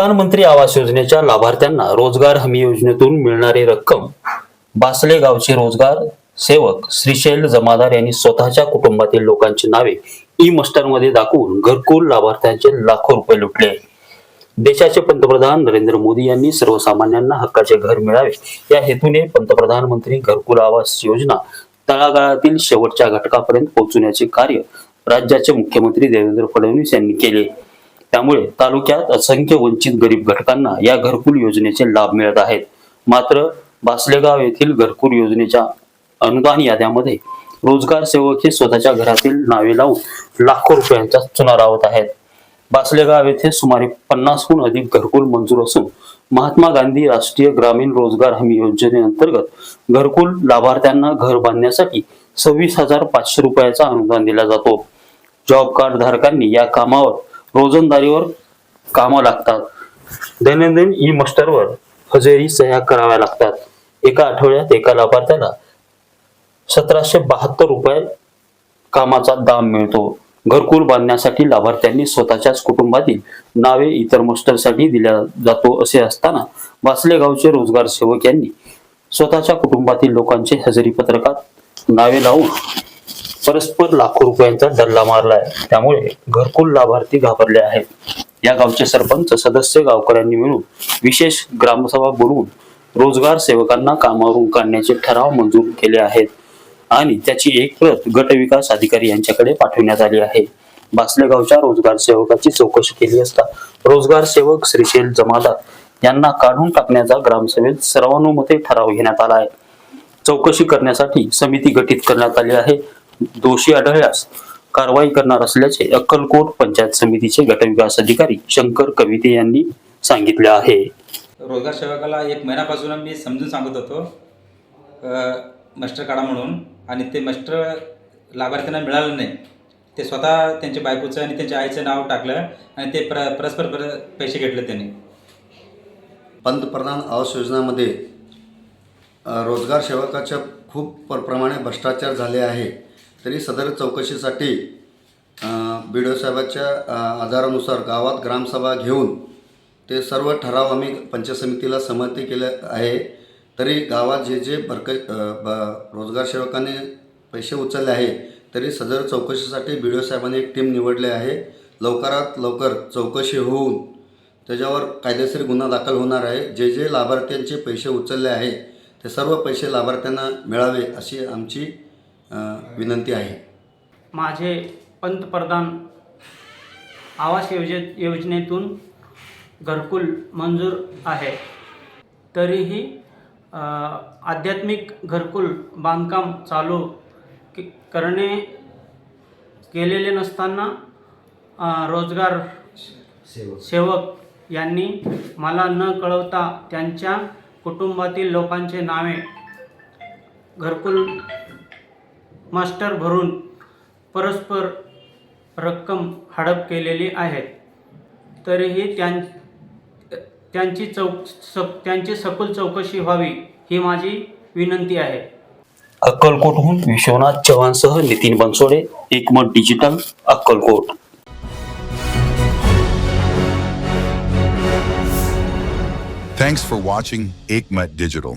प्रधानमंत्री आवास योजनेच्या लाभार्थ्यांना रोजगार हमी योजनेतून मिळणारी रक्कम बासले गावचे रोजगार सेवक श्रीशैल जमादार यांनी स्वतःच्या कुटुंबातील लोकांची नावे ई मध्ये दाखवून घरकुल लाभार्थ्यांचे लाखो रुपये लुटले. देशाचे पंतप्रधान नरेंद्र मोदी यांनी सर्वसामान्यांना हक्काचे घर मिळावे. या हेतूने पंतप्रधान मंत्री घरकुल आवास योजना तळागाळातील शेवटच्या घटकापर्यंत पोहोचवण्याचे कार्य राज्याचे मुख्यमंत्री देवेंद्र फडणवीस यांनी केले. त्यामुळे तालुक्यात असंख्य वंचित गरीब घटकांना या घरकुल योजनेचे लाभ मिळत आहेत. मात्र बासलेगाव येथील घरकुल योजनेच्या अनुदान याद्यामध्ये रोजगार सेवक हे स्वतःच्या घरातील नावे लावून लाखो रुपयांचा चुना रावत आहेत. बासलेगाव येथे सुमारे पन्नासहून अधिक घरकुल मंजूर असून महात्मा गांधी राष्ट्रीय ग्रामीण रोजगार हमी योजनेअंतर्गत घरकुल लाभार्थ्यांना घर बांधण्यासाठी सव्वीस हजार पाचशे रुपयाचा अनुदान दिला जातो. जॉब कार्ड धारकांनी या कामावर रोजंदारीवर कामं लागतात. दैनंदिन ई मास्टरवर हजेरी सह्या कराव्या लागतात. एका आठवड्यात एका लाभार्थ्याला सतराशे बहात्तर रुपये कामाचा दाम मिळतो. घरकुल बांधण्यासाठी लाभार्थ्यांनी स्वतःच्याच कुटुंबातील नावे इतर मस्टरसाठी दिल्या जातो असे असताना वासले गावचे रोजगार सेवक यांनी स्वतःच्या कुटुंबातील लोकांचे हजेरी पत्रकात नावे लावून परस्पर लाखो रुपयांचा डल्ला मारलाय. त्यामुळे घरकुल लाभार्थी घाबरले आहेत. या गावचे सरपंच सदस्य गावकऱ्यांनी मिळून विशेष ग्रामसभा बोलवून रोजगार सेवकांना कामावरून काढण्याचे ठराव मंजूर केले आहेत आणि त्याची एक प्रत गट विकास अधिकारी यांच्याकडे पाठवण्यात आली आहे. बासलेगावच्या रोजगार सेवकाची चौकशी केली असता रोजगार सेवक श्रीशैल जमादार यांना काढून टाकण्याचा ग्रामसभेत सर्वानुमते ठराव घेण्यात आला आहे. चौकशी करण्यासाठी समिती गठीत करण्यात आली आहे. दोषी आढळल्यास कारवाई करणार असल्याचे अक्कलकोट पंचायत समितीचे गटविकास अधिकारी शंकर कविते यांनी सांगितले आहे. रोजगार सेवकाला एक महिन्यापासून मी समजून सांगत होतो मास्टर काढा म्हणून. आणि ते मास्टर लाभार्थ्यांना मिळालं नाही. ते स्वतः त्यांच्या बायकोचं आणि त्यांच्या आईचं नाव टाकलं आणि ते प्र परस्पर पर पैसे घेतले त्यांनी. पंतप्रधान आवास योजनामध्ये रोजगार सेवकाच्या खूप प्र- प्रमाणे भ्रष्टाचार झाले आहे. तरी सदर चौकशीसाठी बी डी ओ साहेबाच्या आधारानुसार गावात ग्रामसभा घेऊन ते सर्व ठराव आम्ही पंचायत समितीला संमती केले आहे. तरी गावात जे जे भरक ब रोजगार सेवकांनी पैसे उचलले आहे तरी सदर चौकशीसाठी बी डी ओ साहेबांनी एक टीम निवडली आहे. लवकरात लवकर चौकशी होऊन त्याच्यावर कायदेशीर गुन्हा दाखल होणार आहे. जे जे लाभार्थ्यांचे पैसे उचलले आहे ते सर्व पैसे लाभार्थ्यांना मिळावे अशी आमची विनंती आहे. माझे पंतप्रधान आवास योजे योजनेतून घरकुल मंजूर आहे. तरीही आध्यात्मिक घरकुल बांधकाम चालू के करणे केलेले नसताना रोजगार सेवक यांनी मला न कळवता त्यांच्या कुटुंबातील लोकांचे नावे घरकुल मास्टर भरून परस्पर रक्कम हडप केलेली आहे तरीही त्यां त्यांची चौक स त्यांची सखोल चौकशी व्हावी ही माझी विनंती आहे. अक्कलकोटहून Vishwanath चव्हाणसह Nitin Bansode Ekmat digital Akkalkot. Thanks for watching Aikmat Digital.